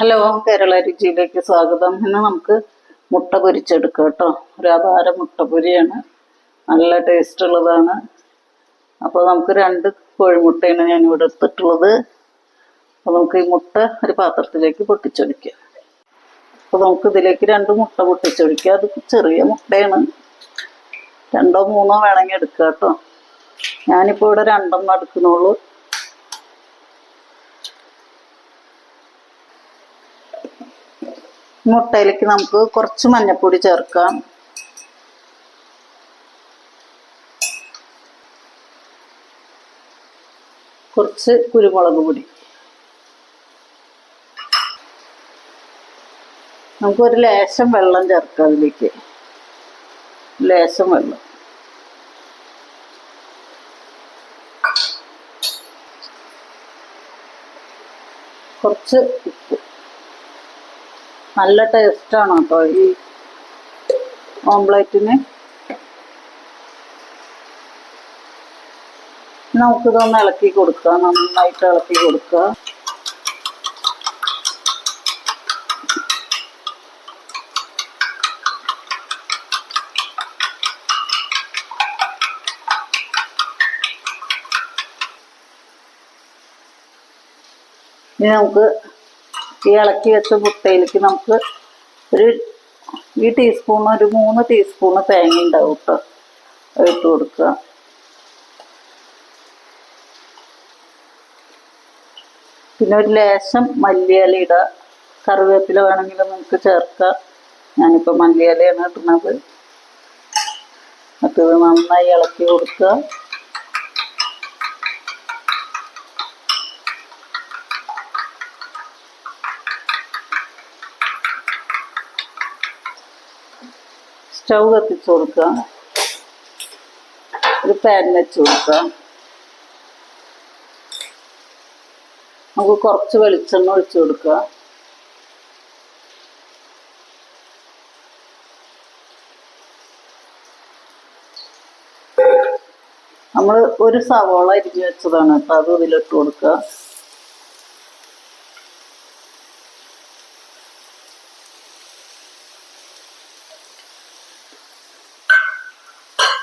Hello Kerala രുചിയിലേക്ക് സ്വാഗതം. ഇന്ന് നമുക്ക് മുട്ട പൊരിച്ചെടുക്കാം കേട്ടോ. ഒരു അപാര മുട്ട പൊരിയാണ് നല്ല ടേസ്റ്റ് ഉള്ളതാണ്. അപ്പോൾ നമുക്ക് രണ്ട് കോഴിമുട്ടയാണ് ഞാൻ ഇവിടെ എടുത്തിട്ടുള്ളത്. അപ്പോൾ നമുക്ക് ഈ മുട്ട ഒരു പാത്രത്തിലേക്ക് പൊട്ടിച്ചൊടിക്കാം അപ്പോൾ നമുക്ക് ഇതിലേക്ക് രണ്ട് മുട്ട പൊട്ടിച്ചൊടിക്കാം അത് ചെറിയ മുട്ടയാണ്. രണ്ടോ മൂന്നോ വേണമെങ്കിൽ എടുക്കാം കേട്ടോ. ഞാനിപ്പോൾ ഇവിടെ രണ്ടെണ്ണം എടുക്കുന്നുള്ളൂ. മുട്ടയിലേക്ക് നമുക്ക് കുറച്ച് മഞ്ഞൾപ്പൊടി ചേർക്കാം. കുറച്ച് കുരുമുളക് പൊടി. നമുക്കൊരു ലേശം വെള്ളം ചേർക്കാം അതിലേക്ക്. ലേശം വെള്ളം. കുറച്ച് ഉപ്പ്. നല്ല ആണ് കേട്ടോ ഈ ഓംപ്ലേറ്റിന് നമുക്കിതൊന്ന് ഇളക്കി കൊടുക്കുക. നന്നായിട്ട് ഇളക്കി കൊടുക്കുക. ഇനി നമുക്ക് ഈ ഇളക്കി വെച്ച മുട്ടയിലേക്ക് നമുക്ക് ഒരു ഈ ടീസ്പൂൺ ഒരു മൂന്ന് ടീസ്പൂൺ തേങ്ങ ഉണ്ടാവും കേട്ടോ ഇട്ട് കൊടുക്കുക. പിന്നെ ഒരു ലേശം മല്ലിയില ഇടുക കറിവേപ്പില വേണമെങ്കിൽ നമുക്ക് ചേർക്കാം. ഞാനിപ്പോൾ മല്ലിയിലയാണ് ഇടുന്നത്. മറ്റത് നന്നായി ഇളക്കി കൊടുക്കുക. സ്റ്റൗ കത്തിച്ച് കൊടുക്കുക. ഒരു പാൻ വെച്ച് കൊടുക്കുക. നമുക്ക് കുറച്ച് വെളിച്ചെണ്ണ ഒഴിച്ചു കൊടുക്കുക. നമ്മൾ ഒരു സവോള അരിഞ്ഞു വെച്ചതാണ് കേട്ടോ. അത് ഇതിലിട്ട് കൊടുക്കുക.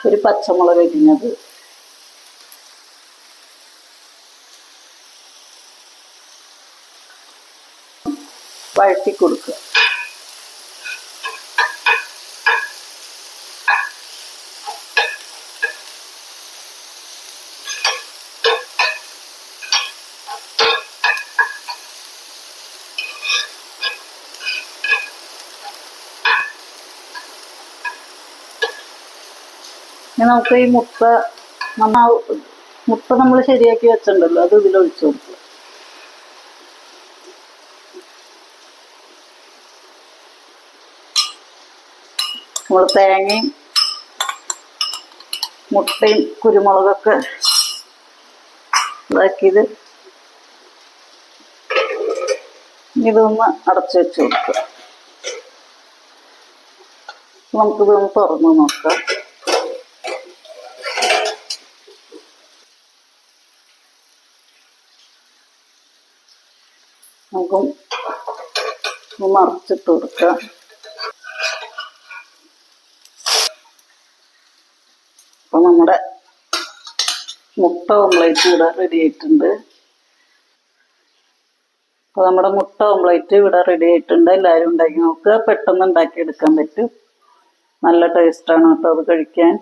ഒരു പച്ചമുളക് ഇരിഞ്ഞത് വഴറ്റി കൊടുക്കുക. ഇനി നമുക്ക് ഈ മുട്ട നമ്മ മുട്ട നമ്മൾ ശരിയാക്കി വെച്ചിട്ടുണ്ടല്ലോ അത് ഇതിൽ ഒഴിച്ചു കൊടുക്കുക. നമ്മൾ തേങ്ങയും മുട്ടയും കുരുമുളകൊക്കെ ഇതാക്കിയത് ഇതൊന്ന് അടച്ചു വെച്ച് കൊടുക്കുക. നമുക്കിതൊന്ന് തുറന്ന് നോക്കാം. ഒന്ന് മറിച്ചിട്ട് കൊടുക്കുക അപ്പൊ നമ്മുടെ മുട്ട ഓംലേറ്റ് ഇവിടെ റെഡി ആയിട്ടുണ്ട്. അപ്പൊ നമ്മുടെ മുട്ട ഓംലേറ്റ് ഇവിടെ റെഡി ആയിട്ടുണ്ട്. എല്ലാവരും ഉണ്ടാക്കി നോക്കുക. പെട്ടെന്ന് ഉണ്ടാക്കി എടുക്കാൻ പറ്റും. നല്ല ടേസ്റ്റാണ് കേട്ടോ അത് കഴിക്കാൻ.